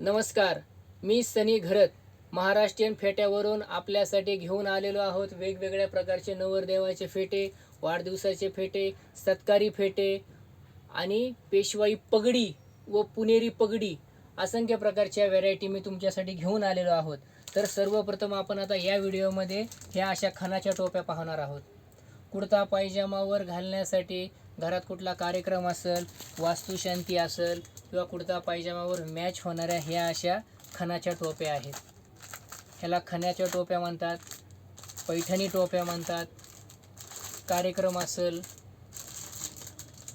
नमस्कार मी सनी घरत महाराष्ट्रीयन फेट्यावरून आपल्यासाठी घेऊन आलेलो आहोत वेगवेगळ्या प्रकारचे नवरदेवाचे फेटे वाढदिवसाचे फेटे सत्कारी फेटे आणि पेशवाई पगडी व पुणेरी पगडी असंख्य प्रकारच्या व्हेरायटी मी तुमच्यासाठी घेऊन आलेलो आहोत. तर सर्वप्रथम आपण आता या व्हिडिओमध्ये ह्या अशा खणाच्या टोप्या पाहणार आहोत. कुर्ता पायजामावर घालण्यासाठी घरात कुठला कार्यक्रम असेल वास्तुशांती असेल किंवा कुडता पायजमावर मॅच होणाऱ्या ह्या अशा खणाच्या टोप्या आहेत. ह्याला खण्याच्या टोप्या म्हणतात पैठणी टोप्या म्हणतात कार्यक्रम असेल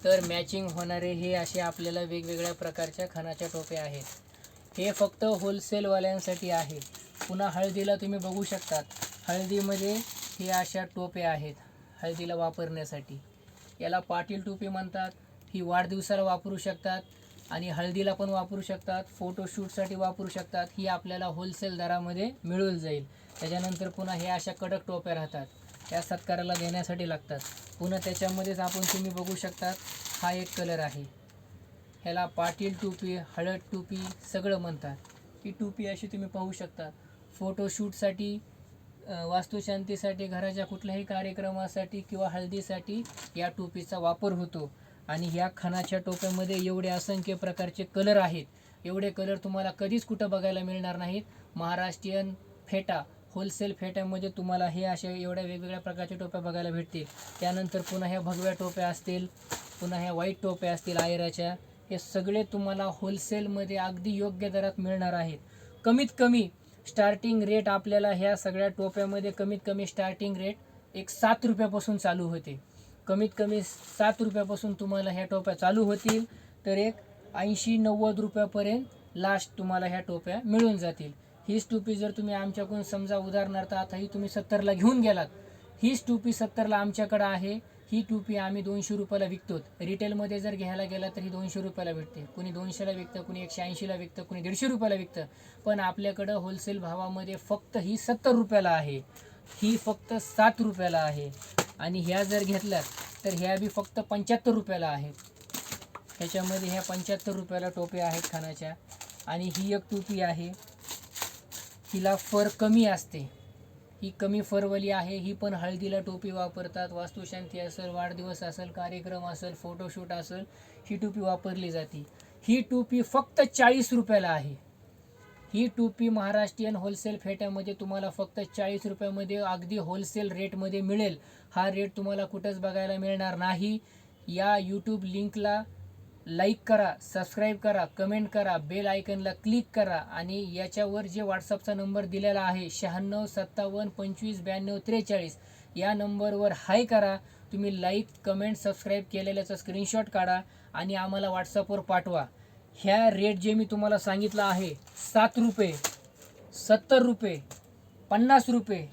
तर मॅचिंग होणारे हे असे आपल्याला वेगवेगळ्या प्रकारच्या खणाच्या टोप्या आहेत. हे फक्त होलसेलवाल्यांसाठी आहे. पुन्हा हळदीला तुम्ही बघू शकतात. हळदीमध्ये हे अशा टोप्या आहेत हळदीला वापरण्यासाठी. याला पाटील टोपी म्हणतात. ही वाढदिवसाला वापरू शकतात आणि हळदीला पण वापरू शकतात. फोटोशूटसाठी वापरू शकतात. ही आपल्याला होलसेल दरामध्ये मिळून जाईल. त्याच्यानंतर पुन्हा हे अशा कडक टोप्या राहतात. त्या सत्काराला देण्यासाठी लागतात. पुन्हा त्याच्यामध्येच आपण तुम्ही बघू शकतात हा एक कलर आहे. ह्याला पाटील टोपी हळद टोपी सगळं म्हणतात. ही टोपी अशी तुम्ही पाहू शकता. फोटोशूटसाठी वास्तुशांतीसाठी घराच्या कुठल्याही कार्यक्रमासाठी किंवा हळदीसाठी या टोपीचा वापर होतो. आणि ह्या खणाच्या टोप्यामध्ये एवढे असंख्य प्रकारचे कलर आहेत. एवढे कलर तुम्हाला कधीच कुठं बघायला मिळणार नाहीत. महाराष्ट्रीयन फेटा होलसेल फेट्यामध्ये तुम्हाला हे अशा एवढ्या वेगवेगळ्या प्रकारच्या टोप्या बघायला भेटतील. त्यानंतर पुन्हा ह्या भगव्या टोप्या असतील पुन्हा ह्या वाईट टोप्या असतील आयराच्या. हे सगळे तुम्हाला होलसेलमध्ये अगदी योग्य दरात मिळणार आहेत. कमीत कमी स्टार्टिंग रेट आपल्याला ह्या सगळ्या टोप्यामध्ये कमीत कमी स्टार्टिंग रेट एक सात रुपयापासून चालू होते. कमीत कमी सात रुपयापासून तुम्हाला ह्या टोप्या चालू होतील तर एक ऐंशी नव्वद रुपयापर्यंत लास्ट तुम्हाला ह्या टोप्या मिळून जातील. हीच टोपी जर तुम्ही आमच्याकडून समजा उदाहरणार्थ आता ही तुम्ही सत्तरला घेऊन गेलात हीच टोपी सत्तरला आमच्याकडं आहे ही टोपी आम्ही दोनशे रुपयाला विकतो रिटेलमध्ये जर घ्यायला गेला तर ही दोनशे रुपयाला भेटते. कुणी दोनशेला विकतं कुणी एकशे ऐंशीला विकतं कुणी दीडशे रुपयाला विकतं. पण आपल्याकडं होलसेल भावामध्ये फक्त ही सत्तर रुपयाला आहे. ही फक्त सात रुपयाला आहे. आणि ह्या जर घेतल्यात तर ह्या बी फक्त पंच्याहत्तर रुपयाला आहेत ह्याच्यामध्ये ह्या पंच्याहत्तर रुपयाला टोप्या आहेत खानाच्या. आणि ही एक टोपी आहे. हिला फर कमी असते. ही कमी फरवली आहे ही पण हळदीला टोपी वापरतात. वास्तुशांती असेल वाढदिवस असेल कार्यक्रम असेल फोटोशूट असेल ही टोपी वापरली जाते. ही टोपी फक्त चाळीस रुपयाला आहे. ही टोपी महाराष्ट्रीयन होलसेल फेट्यामध्ये तुम्हाला फक्त चाळीस रुपयामध्ये अगदी होलसेल रेटमध्ये मिळेल. हा रेट तुम्हाला कुठंच बघायला मिळणार नाही. या यूट्यूब लिंकला लाईक करा सबस्क्राईब करा कमेंट करा बेल आयकनला क्लिक करा आणि याच्यावर जे व्हॉट्सअपचा नंबर दिलेला आहे शहाण्णव सत्तावन्न पंचवीस ब्याण्णव त्रेचाळीस या नंबरवर हाय करा. तुम्ही लाईक कमेंट सबस्क्राईब केलेल्याचा स्क्रीनशॉट काढा आणि आम्हाला व्हॉट्सअपवर पाठवा. ह्या रेट जे मी तुम्हाला सांगितलं आहे सात रुपये सत्तर रुपये पन्नास रुपये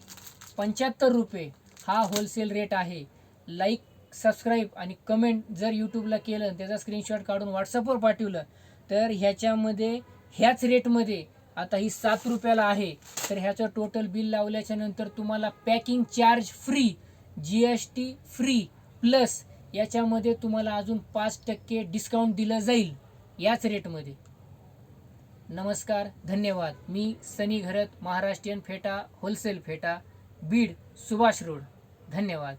पंच्याहत्तर रुपये हा होलसेल रेट आहे. लाईक सबस्क्राईब आणि कमेंट जर यूट्यूबला केलं त्याचा स्क्रीनशॉट काढून व्हॉट्सअपवर पाठवलं तर ह्याच्यामध्ये ह्याच रेटमध्ये आता ही सात रुपयाला आहे. तर ह्याचं टोटल बिल लावल्याच्या नंतर तुम्हाला packing charge free G S T free plus याच्यामध्ये तुम्हाला अजून पाच टक्के डिस्काउंट दिलं जाईल याच रेटमध्ये नमस्कार धन्यवाद. मी सनी घरत महाराष्ट्रीयन फेटा होलसेल फेटा बीड सुभाष रोड. धन्यवाद.